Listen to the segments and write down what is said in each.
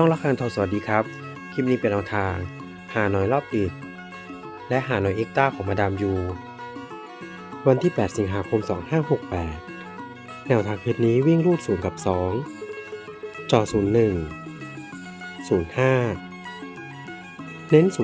ช่องละครทอสวัสดีครับ คลิปนี้เป็นแนวทาง หาหน่อยรอบดึกและหาหน่อยเอ็กต้าของมาดามยู วันที่ 8 สิงหาคม 2568 แนวทางคืนนี้วิ่งรูด0กับ 2 จอ 01 05 เน้น 08 09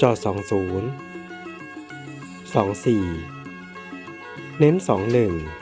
จอ 20 24 เน้น 21